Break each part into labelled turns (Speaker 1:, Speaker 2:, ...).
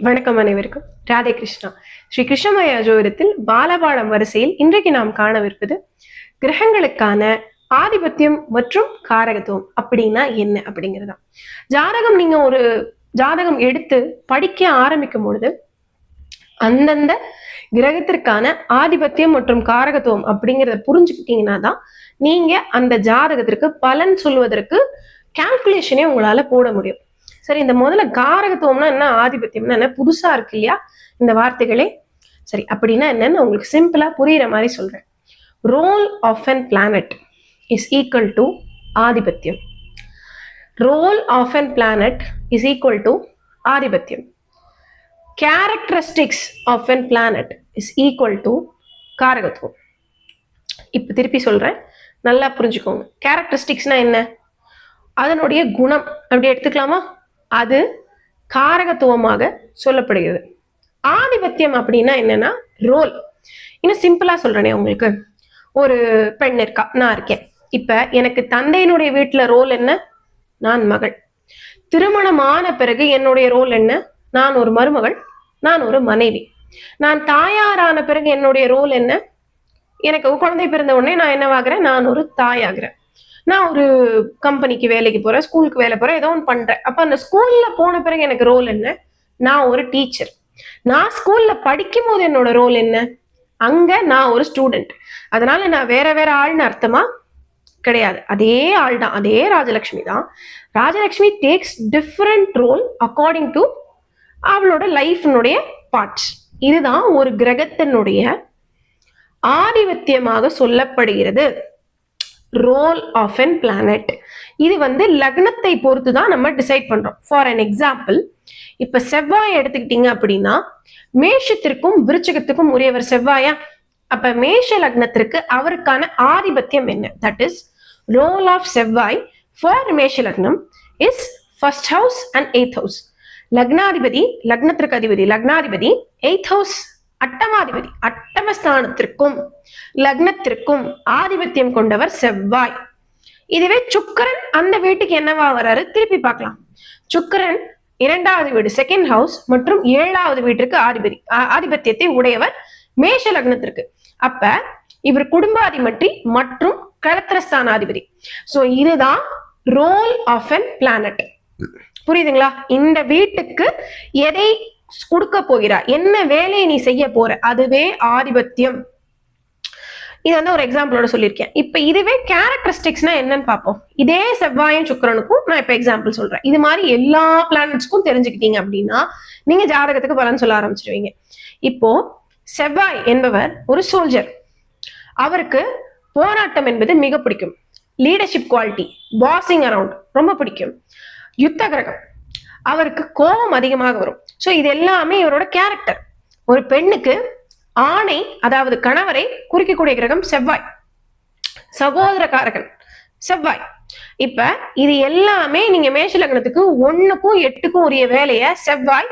Speaker 1: வணக்கம் அனைவருக்கும். ராதே கிருஷ்ணா. ஸ்ரீ கிருஷ்ணமய ஜோதிடத்தில் பாலபாடம் வரிசையில் இன்றைக்கு நாம் காணவிருப்பது கிரகங்களுக்கான ஆதிபத்தியம் மற்றும் காரகத்துவம் அப்படின்னா என்ன அப்படிங்கிறதா ஜாதகம் நீங்க ஒரு ஜாதகம் எடுத்து படிக்க ஆரம்பிக்கும் பொழுது அந்தந்த கிரகத்திற்கான ஆதிபத்தியம் மற்றும் காரகத்துவம் அப்படிங்கிறத புரிஞ்சுக்கிட்டீங்கன்னா தான் நீங்க அந்த ஜாதகத்திற்கு பலன் சொல்வதற்கு கால்குலேஷனே உங்களால போட முடியும். சரி இந்த முதல்ல காரகத்துவம்னா என்ன? ஆதிபத்தியம்னா என்ன? புதுசா இருக்கு இல்லையா? இந்த வார்த்தைகளே. சரி அப்படின்னா என்னன்னு உங்களுக்கு சிம்பிளா புரியுற மாதிரி சொல்றேன். Role of an planet is equal to ஆதிபத்தியம். Role of an planet is equal to ஆதிபத்தியம். Characteristics of an planet is equal to காரகத்துவம். இப்போ திருப்பி சொல்கிறேன் நல்லா புரிஞ்சுக்கோங்க. கேரக்டரிஸ்டிக்ஸ்னால் என்ன? அதனுடைய குணம். அப்படி எடுத்துக்கலாமா? அது காரகத்துவமாக சொல்லப்படுகிறது. ஆதிபத்தியம் அப்படின்னா என்னன்னா ரோல். இன்னும் சிம்பிளா சொல்றேனே உங்களுக்கு. ஒரு பெண் இருக்கா நான் இருக்கேன். இப்ப எனக்கு தந்தையினுடைய வீட்டுல ரோல் என்ன? நான் மகள். திருமணமான பிறகு என்னுடைய ரோல் என்ன? நான் ஒரு மருமகள் நான் ஒரு மனைவி. நான் தாயாரான பிறகு என்னுடைய ரோல் என்ன? எனக்கு குழந்தை பிறந்த உடனே நான் என்னவாகிறேன்? நான் ஒரு தாயாகிறேன். நான் ஒரு கம்பெனிக்கு வேலைக்கு போறேன் ஸ்கூலுக்கு வேலை போறேன் ஏதோ ஒன்று பண்றேன். அப்ப அந்த ஸ்கூல்ல போன பிறகு எனக்கு ரோல் என்ன? நான் ஒரு டீச்சர் நான் ஸ்கூல்ல படிக்கும் போது என்னோட ரோல் என்ன? அங்க நான் ஒரு ஸ்டூடெண்ட் அதனால நான் வேற வேற ஆள்னு அர்த்தமா? கிடையாது. அதே ஆள் தான். அதே ராஜலக்ஷ்மி தான். Rajalakshmi takes different role according to அவளோட லைஃப்னுடைய பார்ட்ஸ் இதுதான் ஒரு கிரகத்தினுடைய ஆதிபத்தியமாக சொல்லப்படுகிறது. ரோல் ஆஃப் அன் பிளானட் இது வந்து லக்னத்தை பொறுத்து தான் நம்ம டிசைட் பண்றோம். ஃபார் அன் எக்ஸாம்பிள் இப்ப செவ்வாய் எடுத்துக்கிட்டீங்க அப்படின்னா மேஷத்திற்கும் விருச்சகத்துக்கும் உரியவர் செவ்வாயா? அப்ப மேஷ லக்னத்திற்கு அவருக்கான ஆதிபத்தியம் என்ன? தட் இஸ் ரோல் ஆஃப் செவ்வாய் ஃபார் மேஷ லக்னம் is first house and eighth house லக்னாதிபதி லக்னத்திற்கு அதிபதி லக்னாதிபதி எய்த் ஹவுஸ் அட்டமாதிபதி அட்டமஸ்தானத்திற்கும் லக்னத்திற்கும் ஆதிபத்தியம் கொண்டவர் செவ்வாய். இதுவே சுக்கரன் அந்த வீட்டுக்கு என்னவா வராரு? திருப்பி பார்க்கலாம். சுக்கரன் இரண்டாவது வீடு செகண்ட் ஹவுஸ் மற்றும் ஏழாவது வீட்டிற்கு ஆதிபதி ஆதிபத்தியத்தை உடையவர் மேஷ லக்னத்திற்கு. அப்ப இவர் குடும்பாதிபதி மற்றும் களத்திரஸ்தானாதிபதி சோ இதுதான் ரோல் ஆஃப் அன் பிளானட் புரியுதுங்களா? இந்த வீட்டுக்கு எதை கொடுக்க போகிறார் என்ன வேலையை நீ செய்ய போற? அதுவே ஆதிபத்தியம். இது வந்து ஒரு எக்ஸாம்பிளோட சொல்லியிருக்கேன். இப்ப இதுவே கேரக்டரிஸ்டிக்ஸ்னா என்னன்னு பார்ப்போம். இதே செவ்வாயும் சுக்கிரனுக்கும் நான் இப்ப எக்ஸாம்பிள் சொல்றேன். இது மாதிரி எல்லா பிளானட்ஸ்க்கும் தெரிஞ்சுக்கிட்டீங்க அப்படின்னா நீங்க ஜாதகத்துக்கு பலன் சொல்ல ஆரம்பிச்சிருவீங்க. இப்போ செவ்வாய் என்பவர் ஒரு சோல்ஜர் அவருக்கு போராட்டம் என்பது மிக பிடிக்கும். லீடர்ஷிப் குவாலிட்டி பாசிங் அரவுண்ட் ரொம்ப பிடிக்கும். யுத்த கிரகம். அவருக்கு கோபம் அதிகமாக வரும். ஸோ இது எல்லாமே இவரோட கேரக்டர் ஒரு பெண்ணுக்கு ஆணை அதாவது கணவரை குறிக்கக்கூடிய கிரகம் செவ்வாய். சகோதரக்காரகன் செவ்வாய். இப்ப இது எல்லாமே நீங்க மேஷ லக்னத்துக்கு ஒண்ணுக்கும் எட்டுக்கும் உரிய வேலையை செவ்வாய்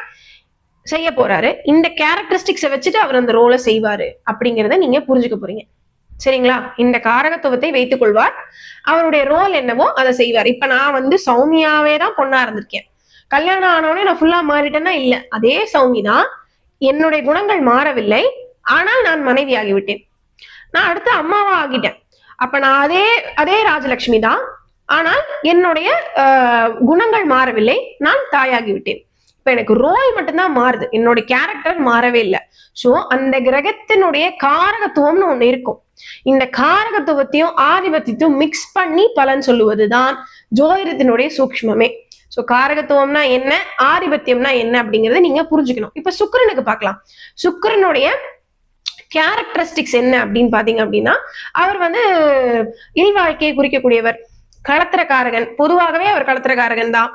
Speaker 1: செய்ய போறாரு. இந்த கேரக்டரிஸ்டிக்ஸை வச்சுட்டு அவர் அந்த ரோலை செய்வாரு அப்படிங்கிறத நீங்க புரிஞ்சுக்க போறீங்க. சரிங்களா? இந்த காரகத்துவத்தை வைத்துக் கொள்வார். அவருடைய ரோல் என்னவோ அதை செய்வார். இப்ப நான் வந்து சௌமியாவே தான் பொண்ணா இருந்திருக்கேன். கல்யாணம் ஆனவனே நான் ஃபுல்லா மாறிட்டேன்னா இல்ல. அதே சௌமி தான் என்னுடைய குணங்கள் மாறவில்லை. ஆனால் நான் மனைவி ஆகிவிட்டேன். நான் அடுத்து அம்மாவா ஆகிட்டேன். அப்ப நான் அதே அதே ராஜலட்சுமி தான். ஆனால் என்னுடைய ஆஹ், குணங்கள் மாறவில்லை. நான் தாயாகி விட்டேன் இப்ப எனக்கு ரோல் மட்டும்தான் மாறுது. என்னுடைய கேரக்டர் மாறவே இல்லை. சோ அந்த கிரகத்தினுடைய காரகத்துவம்னு ஒண்ணு இருக்கும். இந்த காரகத்துவத்தையும் ஆதிபத்தியத்தையும் மிக்ஸ் பண்ணி பலன் சொல்லுவதுதான் ஜோதிடத்தினுடைய சூக்ஷ்மமே. சோ காரகத்துவம்னா என்ன? ஆதிபத்தியம்னா என்ன அப்படிங்கறத நீங்க புரிஞ்சுக்கணும். இப்ப சுக்கரனுக்கு பார்க்கலாம். சுக்கிரனுடைய கேரக்டரிஸ்டிக்ஸ் என்ன அப்படின்னு பாத்தீங்க அப்படின்னா அவர் வந்து இல்வாழ்க்கையை குறிக்கக்கூடியவர். களத்திரக்காரகன். பொதுவாகவே அவர் களத்திரக்காரகன் தான்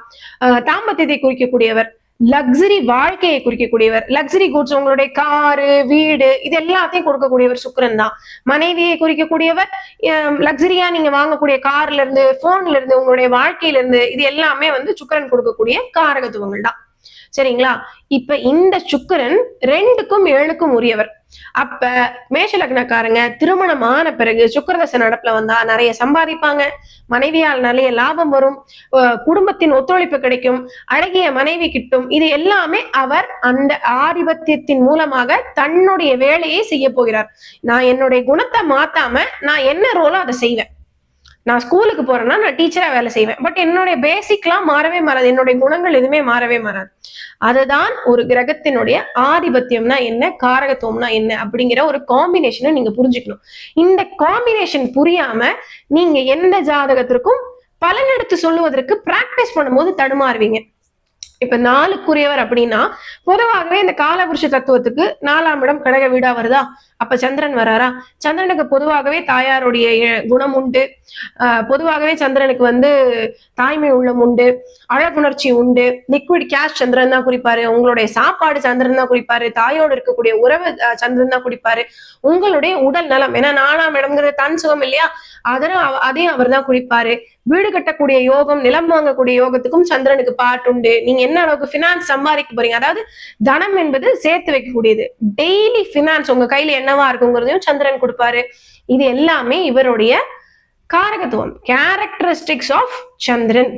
Speaker 1: ஆஹ் தாம்பத்தியத்தை குறிக்கக்கூடியவர். லக்ஸரி வாழ்க்கையை குறிக்கக்கூடியவர் லக்ஸரி கூட்ஸ் உங்களுடைய காரு வீடு இது எல்லாத்தையும் கொடுக்கக்கூடியவர் சுக்கரன் தான். மனைவியை குறிக்கக்கூடியவர் லக்ஸரியா நீங்க வாங்கக்கூடிய கார்ல இருந்து போன்ல இருந்து உங்களுடைய வாழ்க்கையில இருந்து இது எல்லாமே வந்து சுக்கரன் கொடுக்கக்கூடிய காரகத்துவங்கள் தான். சரிங்களா? இப்ப இந்த சுக்கரன் ரெண்டுக்கும் ஏழுக்கும் உரியவர். அப்ப மேஷ லக்னக்காரங்க திருமணமான பிறகு சுக்கரதசை நடப்புல வந்தா நிறைய சம்பாதிப்பாங்க. மனைவியால் நிறைய லாபம் வரும். குடும்பத்தின் ஒத்துழைப்பு கிடைக்கும். அழகிய மனைவி கிட்டும். இது எல்லாமே அவர் அந்த ஆதிபத்தியத்தின் மூலமாக தன்னுடைய வேலையை செய்ய போகிறார். நான் என்னுடைய குணத்தை மாத்தாம நான் என்ன ரோலோ அதை செய்வேன். நான் ஸ்கூலுக்கு போறேன்னா நான் டீச்சரா வேலை செய்வேன். பட் என்னுடைய பேசிக்லாம் மாறவே மாறாது. என்னுடைய குணங்கள் எதுவுமே மாறவே மாறாது. அதுதான் ஒரு கிரகத்தினுடைய ஆதிபத்தியம்னா என்ன காரகத்துவம்னா என்ன அப்படிங்கிற ஒரு காம்பினேஷனை நீங்க புரிஞ்சுக்கணும். இந்த காம்பினேஷன் புரியாம நீங்க எந்த ஜாதகத்திற்கும் பலன் எடுத்து சொல்லுவதற்கு பிராக்டிஸ் பண்ணும்போது தடுமாறுவீங்க. இப்ப நாளுக்குரியவர் அப்படின்னா பொதுவாகவே இந்த காலபுருஷ தத்துவத்துக்கு நாலாம் இடம் கடக வீடா வருதா? அப்ப சந்திரன் வராரா? சந்திரனுக்கு பொதுவாகவே தாயாருடைய குணம் உண்டு. பொதுவாகவே சந்திரனுக்கு வந்து தாய்மை உள்ளம் உண்டு. அழகுணர்ச்சி உண்டு. லிக்விட் கேஷ் சந்திரன் தான் குறிப்பாரு. உங்களுடைய சாப்பாடு சந்திரன் தான் குறிப்பாரு. தாயோடு இருக்கக்கூடிய உறவு சந்திரன் தான் குறிப்பாரு. உங்களுடைய உடல் நலம் ஏன்னா நாலாம் இடம்ங்கிறது தன் சுகம் இல்லையா? அதனை அதையும் அவர் தான் குறிப்பாரு. வீடு கட்டக்கூடிய யோகம் நிலம் வாங்கக்கூடிய யோகத்துக்கும் சந்திரனுக்கு பாட்டு உண்டு. நீங்க என்ன அளவுக்கு பினான்ஸ் சம்பாதிக்க போறீங்க? அதாவது தனம் என்பது சேர்த்து வைக்கக்கூடியது. டெய்லி பினான்ஸ் உங்க கையில என்னவா இருக்குங்கிறதையும் சந்திரன் கொடுப்பாரு. இது எல்லாமே இவருடைய காரகத்துவம். Characteristics of Chandran.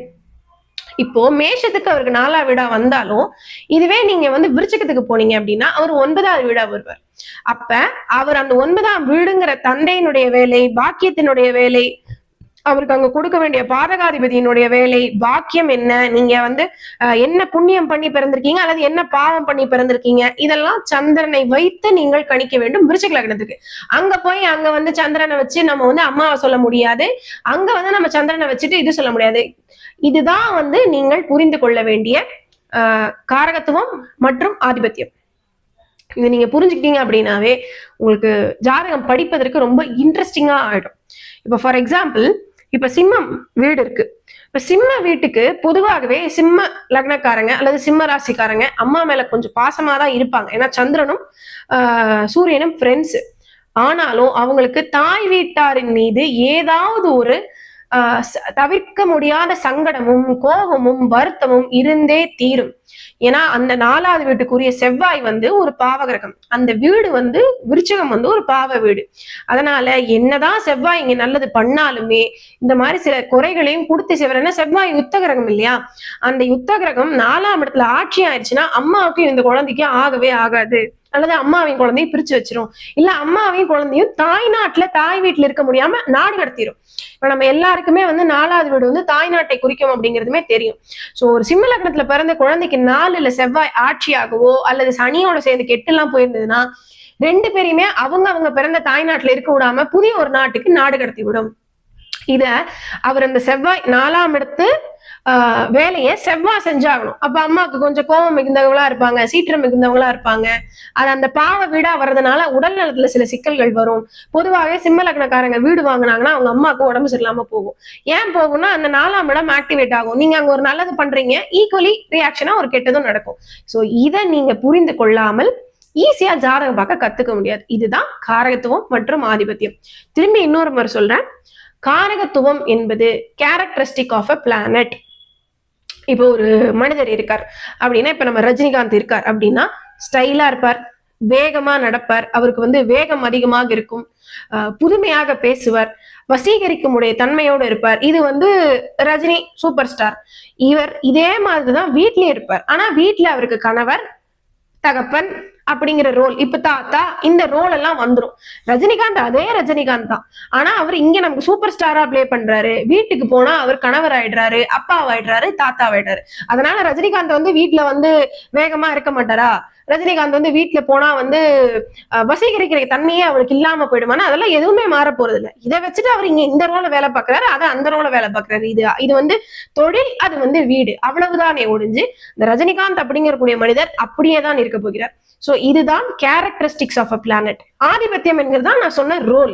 Speaker 1: இப்போ மேஷத்துக்கு அவருக்கு நாலா வீடா வந்தாலும் இதுவே நீங்க வந்து விருச்சகத்துக்கு போனீங்க அப்படின்னா அவர் ஒன்பதாவது வீடா வருவார். அப்ப அவர் அந்த ஒன்பதாம் வீடுங்கிற தந்தையினுடைய வேலை பாக்கியத்தினுடைய வேலை அவருக்கு அங்க கொடுக்க வேண்டிய பாதகாதிபதியினுடைய வேலை பாக்கியம் என்ன? நீங்க வந்து என்ன புண்ணியம் பண்ணி பிறந்திருக்கீங்க? அல்லது என்ன பாவம் பண்ணி பிறந்திருக்கீங்க? இதெல்லாம் சந்திரனை வைத்து நீங்கள் கணிக்க வேண்டும் விருச்சிக லக்னத்துக்கு. அங்க போய் அங்க வந்து சந்திரனை வச்சு நம்ம வந்து அம்மாவை சொல்ல முடியாது. அங்க வந்து நம்ம சந்திரனை வச்சுட்டு இது சொல்ல முடியாது. இதுதான் வந்து நீங்கள் புரிந்து கொள்ள வேண்டிய அஹ், காரகத்துவம் மற்றும் ஆதிபத்தியம். இதை நீங்க புரிஞ்சுக்கிட்டீங்க அப்படின்னாவே உங்களுக்கு ஜாதகம் படிப்பதற்கு ரொம்ப இன்ட்ரெஸ்டிங்கா ஆயிடும். இப்போ ஃபார் எக்ஸாம்பிள் இப்ப சிம்மம் வீடு இருக்கு. இப்ப சிம்ம வீட்டுக்கு பொதுவாகவே சிம்ம லக்னக்காரங்க அல்லது சிம்ம ராசிக்காரங்க அம்மா மேல கொஞ்சம் பாசமா தான் இருப்பாங்க. ஏன்னா சந்திரனும் ஆஹ், சூரியனும் ஃப்ரெண்ட்ஸ் ஆனாலும் அவங்களுக்கு தாய் வீட்டாரின் மீது ஏதாவது ஒரு தவிர்க்க முடியாத சங்கடமும் கோபமும் வருத்தமும் இருந்தே தீரும். ஏன்னா அந்த நாலாவது வீட்டுக்குரிய செவ்வாய் வந்து ஒரு பாவகிரகம். அந்த வீடு வந்து விருச்சகம் வந்து ஒரு பாவ வீடு. அதனால என்னதான் செவ்வாய் இங்க நல்லது பண்ணாலுமே இந்த மாதிரி சில குறைகளையும் கொடுத்து செவரன்னா செவ்வாய் யுத்த கிரகம் இல்லையா? அந்த யுத்த கிரகம் நாலாம் இடத்துல ஆட்சி ஆயிடுச்சுன்னா அம்மாவுக்கும் இந்த குழந்தைக்கும் ஆகவே ஆகாது. அல்லது அம்மாவையும் குழந்தையும் பிரிச்சு வச்சிரும். இல்ல அம்மாவையும் குழந்தையும் தாய் நாட்டுல தாய் வீட்டுல இருக்க முடியாம நாடு கடத்திரும். இப்ப நம்ம எல்லாருக்குமே வந்து நாலாவது வீடு வந்து தாய் நாட்டை குறிக்கும் அப்படிங்கிறதுமே தெரியும். சோ ஒரு சிம்ம லக்னத்துல பிறந்த குழந்தைக்கு நாலு இல்ல செவ்வாய் ஆட்சியாகவோ அல்லது சனியோட சேர்ந்து கெட்டு எல்லாம் போயிருந்ததுன்னா ரெண்டு பேரையுமே அவங்க அவங்க பிறந்த தாய்நாட்டுல இருக்க விடாம புதிய ஒரு நாட்டுக்கு நாடு கடத்தி விடும். இத அவர் அந்த செவ்வாய் நாலாம் இடத்து வேலையை செவ்வாய் செஞ்சாகணும். அப்ப அம்மாவுக்கு கொஞ்சம் கோபம் மிகுந்தவங்களா இருப்பாங்க சீற்றம் மிகுந்தவங்களா இருப்பாங்க. அது அந்த பாவ வீடா வர்றதுனால உடல் நலத்துல சில சிக்கல்கள் வரும். பொதுவாகவே சிம்ம லக்னக்காரங்க வீடு வாங்குனாங்கன்னா அவங்க அம்மாவுக்கு உடம்பு சரியில்லாம போகும். ஏன் போகும்னா அந்த நாலாம் இடம் ஆக்டிவேட் ஆகும். நீங்க அங்க ஒரு நல்லது பண்றீங்க ஈக்குவலி ரியாக்ஷனா ஒரு கெட்டதும் நடக்கும். சோ இதை நீங்க புரிந்து கொள்ளாமல் ஈஸியா ஜாதகம் பார்க்க கத்துக்க முடியாது. இதுதான் காரகத்துவம் மற்றும் ஆதிபத்தியம். திரும்பி இன்னொரு முறை சொல்றேன். காரகத்துவம் என்பது கேரக்டரிஸ்டிக் ஆஃப் அ பிளானட் இப்போ ஒரு மனிதர் இருக்கார். அப்படின்னா இப்ப நம்ம ரஜினிகாந்த் இருக்கார் அப்படின்னா ஸ்டைலா இருப்பார் வேகமா நடப்பார் அவருக்கு வந்து வேகம் அதிகமாக இருக்கும். ஆஹ் புதுமையாக பேசுவார் வசீகரிக்கும் உடைய தன்மையோடு இருப்பார். இது வந்து ரஜினி சூப்பர் ஸ்டார் இவர் இதே மாதிரிதான் வீட்லயே இருப்பார். ஆனா வீட்ல அவருக்கு கணவர் தகப்பன் அப்படிங்கிற ரோல் இப்ப தாத்தா இந்த ரோல் எல்லாம் வந்துரும். ரஜினிகாந்த் அதே ரஜினிகாந்த் தான். ஆனா அவர் இங்க நமக்கு சூப்பர் ஸ்டாரா பிளே பண்றாரு. வீட்டுக்கு போனா அவர் கணவர் ஆயிடுறாரு அப்பா ஆயிடுறாரு தாத்தா ஆயிடுறாரு. அதனால ரஜினிகாந்த் வந்து வீட்டுல வந்து வேகமா இருக்க மாட்டாரா? ரஜினிகாந்த் வந்து வீட்டுல போனா வந்து வசீகரிக்கிற தன்மையே அவருக்கு இல்லாம போயிடுமானா அதெல்லாம் எதுவுமே மாற போறது இல்ல இதை வச்சுட்டு அவர் இங்க இந்த ரோல வேலை பாக்குறாரு அதை அந்த ரோல வேலை பாக்குறாரு இது இது வந்து தொழில் அது வந்து வீடு. அவ்வளவுதானே ஒழிஞ்சு இந்த ரஜினிகாந்த் அப்படிங்கக்கூடிய மனிதர் அப்படியே தான் இருக்க போகிறார். சோ இதுதான் கேரக்டரிஸ்டிக்ஸ் ஆஃப் அ பிளானட் ஆதிபத்தியம் என்கிறது தான் நான் சொன்ன ரோல்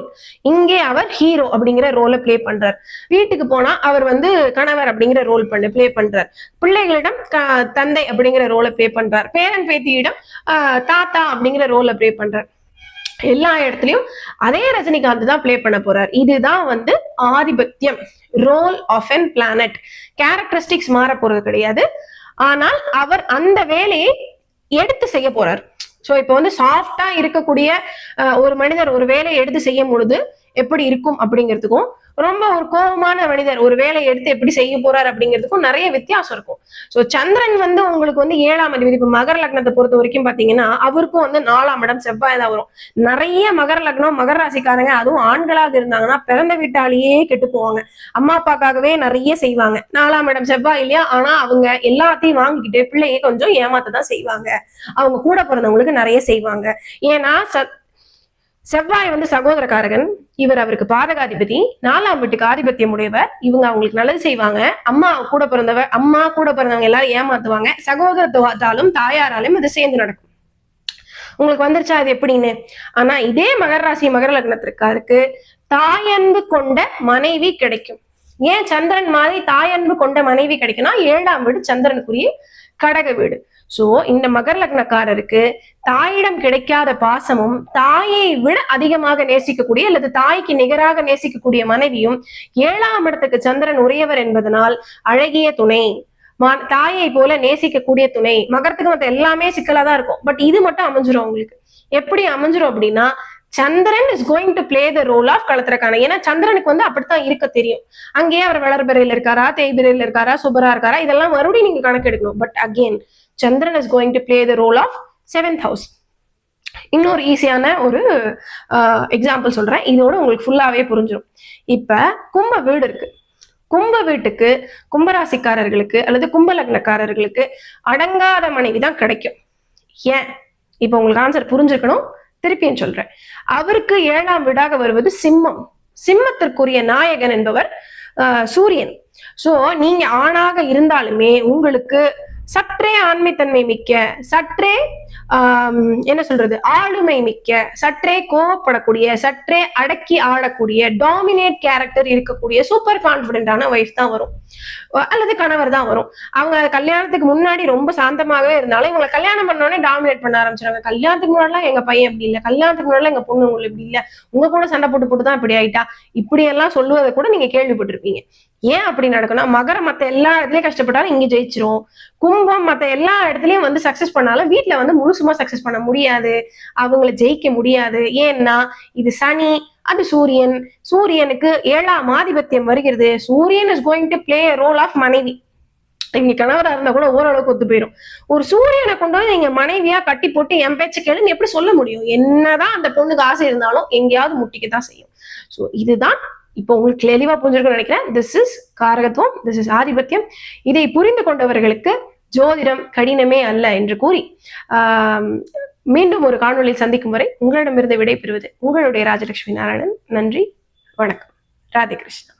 Speaker 1: இங்கே அவர் ஹீரோ அப்படிங்கிற ரோலை பிளே பண்றார். வீட்டுக்கு போனா அவர் வந்து கணவர் அப்படிங்கிற ரோல் பண்ணு பிளே பண்றார். பிள்ளைகளிடம் தந்தை அப்படிங்கிற ரோலை பிளே பண்றார். பேரன் பேத்தியிடம் ஆஹ், தாத்தா அப்படிங்கிற ரோலை ப்ளே பண்றார். எல்லா இடத்துலயும் அதே ரஜினிகாந்த் தான் பிளே பண்ண போறார். இதுதான் வந்து ஆதிபத்தியம் role of an planet characteristics மாற போறது கிடையாது. ஆனால் அவர் அந்த வேலையை எடுத்து செய்ய போறார். ஸோ இப்போ வந்து சாஃப்டா இருக்கக்கூடிய ஒரு மனிதர் ஒரு வேலையை எடுத்து செய்யும் பொழுது எப்படி இருக்கும் அப்படிங்கிறதுக்கும் ரொம்ப ஒரு கோபமான மனிதர். ஒரு வேலையை எடுத்து எப்படி செய்ய போறாரு அப்படிங்கிறதுக்கும் நிறைய வித்தியாசம் இருக்கும். ஸோ சந்திரன் வந்து உங்களுக்கு வந்து ஏழாம் அதிபதி இப்போ மகர லக்னத்தை பொறுத்த வரைக்கும் பாத்தீங்கன்னா அவருக்கும் வந்து நாலாம் இடம் செவ்வாய் தான் வரும். நிறைய மகர லக்னம் மகர ராசிக்காரங்க அதுவும் ஆண்களாக இருந்தாங்கன்னா பிறந்த வீட்டாலேயே கெட்டு போவாங்க. அம்மா அப்பாக்காகவே நிறைய செய்வாங்க. நாலாம் இடம் செவ்வாய் இல்லையா? ஆனா அவங்க எல்லாத்தையும் வாங்கிக்கிட்டு பிள்ளையை கொஞ்சம் ஏமாத்த தான் செய்வாங்க. அவங்க கூட பிறந்தவங்களுக்கு நிறைய செய்வாங்க. ஏன்னா ச- செவ்வாய் வந்து சகோதரக்காரகன். இவர் அவருக்கு பாதகாதிபதி. நாலாம் வீட்டுக்கு ஆதிபத்தியம் உடையவர். இவங்க அவங்களுக்கு நல்லது செய்வாங்க. அம்மா கூட பிறந்தவ அம்மா கூட பிறந்தவங்க எல்லாரும் ஏமாத்துவாங்க. சகோதரத்துவத்தாலும் தாயாராலும் இது சேர்ந்து நடக்கும். உங்களுக்கு வந்துருச்சா அது எப்படின்னு? ஆனா இதே மகர ராசி மகர லக்னத்திற்காருக்கு தாயன்பு கொண்ட மனைவி கிடைக்கும். ஏன் சந்திரன் மாதிரி தாயன்பு கொண்ட மனைவி கிடைக்கும்னா ஏழாம் வீடு சந்திரனுக்குரிய கடக வீடு. சோ இந்த மகர் லக்னக்காரருக்கு தாயிடம் கிடைக்காத பாசமும் தாயை விட அதிகமாக நேசிக்கக்கூடிய அல்லது தாய்க்கு நிகராக நேசிக்கக்கூடிய மனைவியும் ஏழாம் இடத்துக்கு சந்திரன் உரியவர் என்பதனால் அழகிய துணை. மா- தாயை போல நேசிக்கக்கூடிய துணை. மகரத்துக்கு மத்த எல்லாமே சிக்கலா தான் இருக்கும். பட் இது மட்டும் அமைஞ்சிரும் உங்களுக்கு. எப்படி அமைஞ்சிரும் அப்படின்னா Chandran is going to play the role of களத்திரக்கான. ஏன்னா சந்திரனுக்கு வந்து அப்படித்தான் இருக்க தெரியும். அங்கேயே அவர் வளர்பிறையில் இருக்காரா தேய்பிறையில் இருக்காரா சுபரா இருக்காரா இதெல்லாம் மறுபடியும் நீங்க கணக்கெடுக்கணும். But again Chandran is going to play the role of seventh house இன்னொரு ஈஸியான ஒரு எக்ஸாம்பிள் சொல்றேன். இதோட உங்களுக்கு ஃபுல்லாவே புரிஞ்சிடும் இப்ப கும்ப வீடு இருக்கு. கும்ப வீட்டுக்கு கும்பராசிக்காரர்களுக்கு அல்லது கும்ப லக்னக்காரர்களுக்கு அடங்காத மனைவி தான் கிடைக்கும். ஏன்? இப்போ உங்களுக்கு ஆன்சர் புரிஞ்சுக்கணும் திருப்பியும் சொல்றேன். அவருக்கு ஏழாம் வீடாக வருவது சிம்மம். சிம்மத்திற்குரிய நாயகன் என்பவர் ஆஹ், சூரியன். சோ நீங்க ஆணாக இருந்தாலுமே உங்களுக்கு சற்றே ஆண்மைத்தன்மை மிக்க சற்றே என்ன சொல்றது ஆளுமை மிக்க சற்றே கோவப்படக்கூடிய சற்றே அடக்கி ஆடக்கூடிய டாமினேட் கேரக்டர் இருக்கக்கூடிய சூப்பர் கான்பிடென்டான ஒய்ஃப் தான் வரும். அல்லது கணவர் தான் வரும். அவங்க கல்யாணத்துக்கு முன்னாடி ரொம்ப சாந்தமாகவே இருந்தாலும் இவங்களை கல்யாணம் பண்ணோடனே டாமினேட் பண்ண ஆரம்பிச்சிருவாங்க. கல்யாணத்துக்கு முன்னாடிலாம் எங்க பையன் இப்படி இல்ல. கல்யாணத்துக்கு முன்னாடி எங்க பொண்ணு உங்களுக்கு இப்படி இல்ல. உங்க கூட சண்டை போட்டு போட்டு தான் இப்படி ஆயிட்டா. இப்படி எல்லாம் சொல்லுவதை கூட நீங்க கேள்விப்பட்டிருப்பீங்க. ஏன் அப்படி நடக்கும்னா மகர மத்த எல்லா இடத்துலயும் கஷ்டப்பட்டாலும் இங்க ஜெயிச்சிரும். குடும்பம் மற்ற எல்லா இடத்துலயும் வந்து சக்சஸ் பண்ணாலும் வீட்டுல வந்து முழுசுமா சக்சஸ் பண்ண முடியாது. அவங்கள ஜெயிக்க முடியாது. ஏன்னா இது சனி அது சூரியன். சூரியனுக்கு ஏழாம் ஆதிபத்தியம் வருகிறது. Suriyan is going to play role of மனைவி. இங்க கணவரா இருந்தா கூட ஓரளவுக்கு ஒத்து போயிடும் ஒரு சூரியனை கொண்டு வந்து நீங்க மனைவியா கட்டி போட்டு என் பேச்ச கேளுன்னு எப்படி சொல்ல முடியும்? என்னதான் அந்த பொண்ணுக்கு ஆசை இருந்தாலும் எங்கேயாவது முட்டிக்க தான் செய்யும். ஸோ இதுதான் இப்போ உங்களுக்கு தெளிவா புரிஞ்சிருக்கும்னு நினைக்கிறேன். திஸ் இஸ் காரகத்துவம் திஸ் இஸ் ஆதிபத்தியம். இதை புரிந்து கொண்டவர்களுக்கு ஜோதிடம் கடினமே அல்ல என்று கூறி மீண்டும் ஒரு காணொலியில் சந்திக்கும் வரை உங்களிடமிருந்து விடைபெறுவது உங்களுடைய ராஜலட்சுமி நாராயணன். நன்றி வணக்கம். ராதே கிருஷ்ணா.